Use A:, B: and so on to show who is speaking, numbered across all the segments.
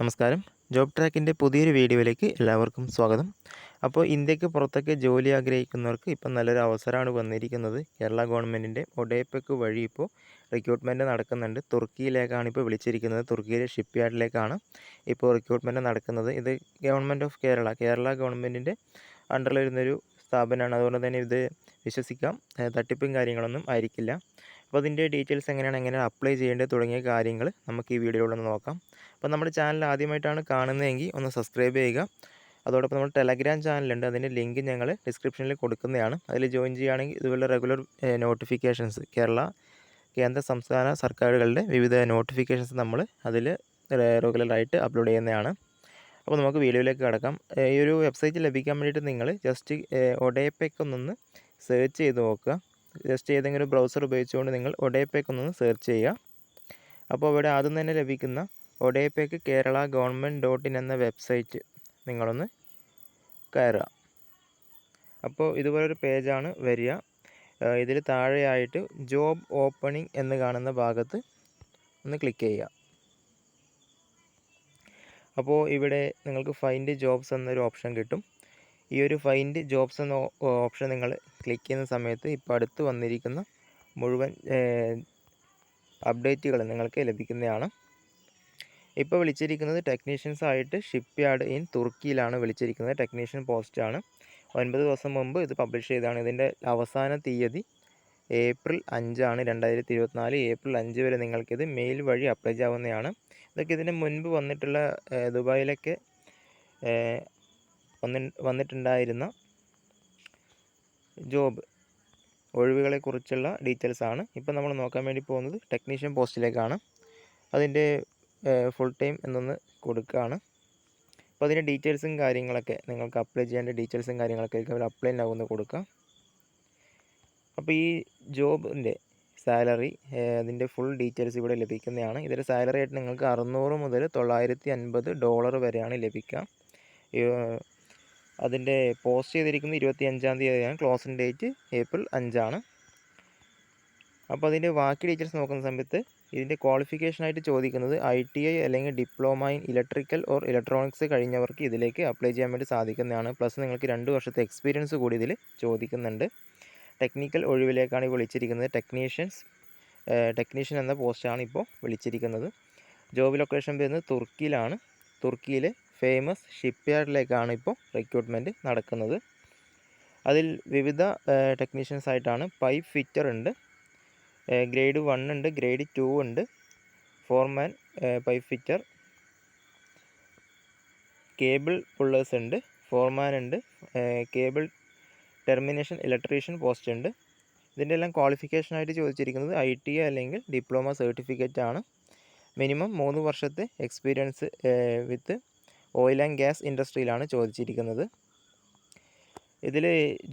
A: നമസ്കാരം. ജോബ് ട്രാക്കിന്റെ പുതിയൊരു വീഡിയോയിലേക്ക് എല്ലാവർക്കും സ്വാഗതം. അപ്പോൾ ഇന്ത്യയ്ക്ക് പുറത്തൊക്കെ ജോലി ആഗ്രഹിക്കുന്നവർക്ക് ഇപ്പം നല്ലൊരു അവസരമാണ് വന്നിരിക്കുന്നത്. കേരള ഗവൺമെന്റിന്റെ ഒഡേപ്പക്ക് വഴി ഇപ്പോൾ റിക്രൂട്ട്മെന്റ് നടക്കുന്നുണ്ട്. തുർക്കിയിലേക്കാണ് ഇപ്പോൾ വിളിച്ചിരിക്കുന്നത്. തുർക്കിയിലെ ഷിപ്പ് യാർഡിലേക്കാണ് ഇപ്പോൾ റിക്രൂട്ട്മെന്റ് നടക്കുന്നത്. ഇത് ഗവൺമെന്റ് ഓഫ് കേരള കേരള ഗവൺമെന്റിന്റെ അണ്ടറിൽ വരുന്നൊരു സ്ഥാപനമാണ്. അതുകൊണ്ട് തന്നെ ഇത് വിശ്വസിക്കാം. തട്ടിപ്പും കാര്യങ്ങളൊന്നും ആയിരിക്കില്ല. അപ്പോൾ അതിന്റെ ഡീറ്റെയിൽസ് എങ്ങനെയാണ് എങ്ങനെ അപ്ലൈ ചെയ്യേണ്ടത് തുടങ്ങിയ കാര്യങ്ങൾ നമുക്ക് ഈ വീഡിയോയിലൂടെ ഒന്ന് നോക്കാം. അപ്പോൾ നമ്മുടെ ചാനൽ ആദ്യമായിട്ടാണ് കാണുന്നതെങ്കിൽ ഒന്ന് സബ്സ്ക്രൈബ് ചെയ്യുക. അതോടൊപ്പം നമ്മൾ ടെലഗ്രാം ചാനലുണ്ട്. അതിന്റെ ലിങ്ക് ഞങ്ങൾ ഡിസ്ക്രിപ്ഷനിൽ കൊടുക്കുന്നതാണ്. അതിൽ ജോയിൻ ചെയ്യുകയാണെങ്കിൽ ഇതുപോലെ റെഗുലർ നോട്ടിഫിക്കേഷൻസ് കേരള കേന്ദ്ര സംസ്ഥാന സർക്കാരുകളുടെ വിവിധ നോട്ടിഫിക്കേഷൻസ് നമ്മൾ അതിൽ റെഗുലറായിട്ട് അപ്ലോഡ് ചെയ്യുന്നതാണ്. അപ്പോൾ നമുക്ക് വീഡിയോയിലേക്ക് കിടക്കാം. ഈ ഒരു വെബ്സൈറ്റ് ലഭിക്കാൻ വേണ്ടിയിട്ട് നിങ്ങൾ ജസ്റ്റ് ഒഡേപ്പെക്ക് ഒന്നൊന്ന് സെർച്ച് ചെയ്ത് നോക്കുക. ജസ്റ്റ് ഏതെങ്കിലും ബ്രൗസർ ഉപയോഗിച്ചുകൊണ്ട് നിങ്ങൾ ഒഡേപേക്ക് ഒന്ന് സെർച്ച് ചെയ്യുക. അപ്പോൾ ഇവിടെ ആദ്യം തന്നെ ലഭിക്കുന്ന ഒഡേപേക്ക് കേരള ഗവൺമെന്റ് ഡോട്ട് ഇൻ എന്ന വെബ്സൈറ്റ് നിങ്ങളൊന്ന് കയറുക. അപ്പോൾ ഇതുപോലൊരു പേജാണ് വരിക. ഇതിൽ താഴെയായിട്ട് ജോബ് ഓപ്പണിംഗ് എന്ന് കാണുന്ന ഭാഗത്ത് ഒന്ന് ക്ലിക്ക് ചെയ്യുക. അപ്പോൾ ഇവിടെ നിങ്ങൾക്ക് ഫൈൻഡ് ജോബ്സ് എന്നൊരു ഓപ്ഷൻ കിട്ടും. ഈ ഒരു ഫൈൻഡ് ജോബ്സ് എന്ന ഓപ്ഷൻ നിങ്ങൾ ക്ലിക്ക് ചെയ്യുന്ന സമയത്ത് ഇപ്പോൾ അടുത്ത് വന്നിരിക്കുന്ന മുഴുവൻ അപ്ഡേറ്റുകൾ നിങ്ങൾക്ക് ലഭിക്കുന്നതാണ്. ഇപ്പോൾ വിളിച്ചിരിക്കുന്നത് ടെക്നീഷ്യൻസ് ആയിട്ട് ഷിപ്പ് യാർഡ് ഇൻ തുർക്കിയിലാണ് വിളിച്ചിരിക്കുന്നത്. ടെക്നീഷ്യൻ പോസ്റ്റാണ് ഒൻപത് ദിവസം മുമ്പ് ഇത് പബ്ലിഷ് ചെയ്തതാണ്. ഇതിന്റെ അവസാന തീയതി ഏപ്രിൽ അഞ്ചാണ് രണ്ടായിരത്തി ഇരുപത്തിനാല് ഏപ്രിൽ അഞ്ച് വരെ നിങ്ങൾക്കിത് മെയിൽ വഴി അപ്ലൈ ചെയ്യാവുന്നതാണ്. ഇതൊക്കെ ഇതിന് മുൻപ് വന്നിട്ടുള്ള ദുബായിലൊക്കെ വന്നി വന്നിട്ടുണ്ടായിരുന്ന ജോബ്. ഒഴിവുകളെക്കുറിച്ചുള്ള ഡീറ്റെയിൽസാണ് ഇപ്പം നമ്മൾ നോക്കാൻ വേണ്ടി പോകുന്നത് ടെക്നീഷ്യൻ പോസ്റ്റിലേക്കാണ്. അതിന്റെ ഫുൾ ടൈം എന്നൊന്ന് കൊടുക്കുകയാണ്. അപ്പോൾ അതിന്റെ ഡീറ്റെയിൽസും കാര്യങ്ങളൊക്കെ നിങ്ങൾക്ക് അപ്ലൈ ചെയ്യേണ്ട ഡീറ്റെയിൽസും കാര്യങ്ങളൊക്കെ അവർ അപ്ലൈ ആവുന്ന കൊടുക്കുക അപ്പോൾ ഈ ജോബിന്റെ സാലറി അതിന്റെ ഫുൾ ഡീറ്റെയിൽസ് ഇവിടെ ലഭിക്കുന്നതാണ്. ഇതിന്റെ സാലറി ആയിട്ട് നിങ്ങൾക്ക് അറുന്നൂറ് മുതൽ തൊള്ളായിരത്തി അൻപത് ഡോളർ വരെയാണ് ലഭിക്കുക. അതിന്റെ പോസ്റ്റ് ചെയ്തിരിക്കുന്നത് ഇരുപത്തി അഞ്ചാം തീയതിയാണ്. ക്ലോസിംഗ് ഡേറ്റ് ഏപ്രിൽ അഞ്ചാണ്. അപ്പോൾ അതിന്റെ ബാക്കി ഡീറ്റെയിൽസ് നോക്കുന്ന സമയത്ത് ഇതിന്റെ ക്വാളിഫിക്കേഷനായിട്ട് ചോദിക്കുന്നത് ഐ ടി ഐ അല്ലെങ്കിൽ diploma in electrical or electronics കഴിഞ്ഞവർക്ക് ഇതിലേക്ക് അപ്ലൈ ചെയ്യാൻ വേണ്ടി സാധിക്കുന്നതാണ്. പ്ലസ് നിങ്ങൾക്ക് രണ്ട് വർഷത്തെ എക്സ്പീരിയൻസ് കൂടി ഇതിൽ ചോദിക്കുന്നുണ്ട്. ടെക്നിക്കൽ ഒഴിവിലേക്കാണ് ഇപ്പോൾ വിളിച്ചിരിക്കുന്നത്. ടെക്നീഷ്യൻസ് ടെക്നീഷ്യൻ എന്ന പോസ്റ്റാണ് ഇപ്പോൾ വിളിച്ചിരിക്കുന്നത്. ജോബ് ലൊക്കേഷൻ വരുന്നത് തുർക്കിയിലാണ്. തുർക്കിയിലെ ഫേമസ് ഷിപ്പ്യാർഡിലേക്കാണ് ഇപ്പോൾ റിക്രൂട്ട്മെന്റ് നടക്കുന്നത്. അതിൽ വിവിധ ടെക്നീഷ്യൻസ് ആയിട്ടാണ് പൈപ്പ് ഫിറ്റർ ഉണ്ട്. ഗ്രേഡ് വൺ ഉണ്ട് ഗ്രേഡ് ടു ഉണ്ട്. Foreman pipe fitter cable pullers ഉണ്ട് ഫോർമാൻ ഉണ്ട്. കേബിൾ ടെർമിനേഷൻ ഇലക്ട്രീഷ്യൻ പോസ്റ്റ് ഉണ്ട്. ഇതിന്റെ എല്ലാം ക്വാളിഫിക്കേഷനായിട്ട് ചോദിച്ചിരിക്കുന്നത് ഐ ടി അല്ലെങ്കിൽ ഡിപ്ലോമ സർട്ടിഫിക്കറ്റ് ആണ്. മിനിമം മൂന്ന് വർഷത്തെ experience with oil and gas ഇൻഡസ്ട്രിയിലാണ് ചോദിച്ചിരിക്കുന്നത്. ഇതിൽ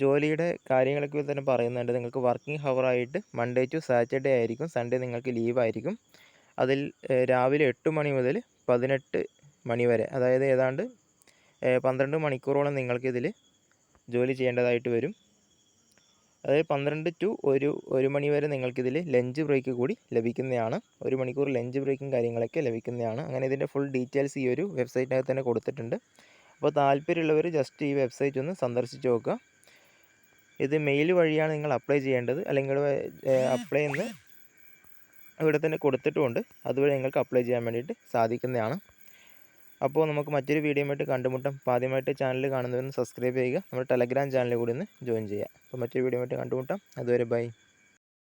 A: ജോലിയുടെ കാര്യങ്ങളൊക്കെ തന്നെ പറയുന്നുണ്ട്. നിങ്ങൾക്ക് വർക്കിംഗ് ഹവറായിട്ട് മൺഡേ ടു സാറ്റർഡേ ആയിരിക്കും സൺഡേ നിങ്ങൾക്ക് ലീവായിരിക്കും അതിൽ രാവിലെ എട്ട് മണി മുതൽ പതിനെട്ട് മണി വരെ അതായത് ഏതാണ്ട് പന്ത്രണ്ട് മണിക്കൂറോളം നിങ്ങൾക്കിതിൽ ജോലി ചെയ്യേണ്ടതായിട്ട് വരും. അതായത് പന്ത്രണ്ട് ടു ഒരു ഒരു മണി വരെ നിങ്ങൾക്കിതിൽ ലഞ്ച് ബ്രേക്ക് കൂടി ലഭിക്കുന്നതാണ്. ഒരു മണിക്കൂർ ലഞ്ച് ബ്രേക്കും കാര്യങ്ങളൊക്കെ ലഭിക്കുന്നതാണ്. അങ്ങനെ ഇതിന്റെ ഫുൾ ഡീറ്റെയിൽസ് ഈ ഒരു വെബ്സൈറ്റിനകത്ത് തന്നെ കൊടുത്തിട്ടുണ്ട്. അപ്പോൾ താല്പര്യമുള്ളവർ ജസ്റ്റ് ഈ വെബ്സൈറ്റ് ഒന്ന് സന്ദർശിച്ച് നോക്കുക. ഇത് മെയിൽ വഴിയാണ് നിങ്ങൾ അപ്ലൈ ചെയ്യേണ്ടത്. അല്ലെങ്കിൽ അപ്ലൈ എന്ന് ഇവിടെ തന്നെ കൊടുത്തിട്ടുമുണ്ട്. അതുവഴി നിങ്ങൾക്ക് അപ്ലൈ ചെയ്യാൻ വേണ്ടിയിട്ട് സാധിക്കുന്നതാണ്. അപ്പോൾ നമുക്ക് മറ്റൊരു വീഡിയോ ആയിട്ട് കണ്ടുമുട്ടാം. അപ്പോൾ ആദ്യമായിട്ട് ചാനൽ കാണുന്നവരൊന്ന് സബ്സ്ക്രൈബ് ചെയ്യുക. നമ്മുടെ ടെലഗ്രാം ചാനലിൽ കൂടി ഒന്ന് ജോയിൻ ചെയ്യുക. അപ്പോൾ മറ്റൊരു വീഡിയോ ആയിട്ട് കണ്ടുമുട്ടാം. അതുവരെ ബൈ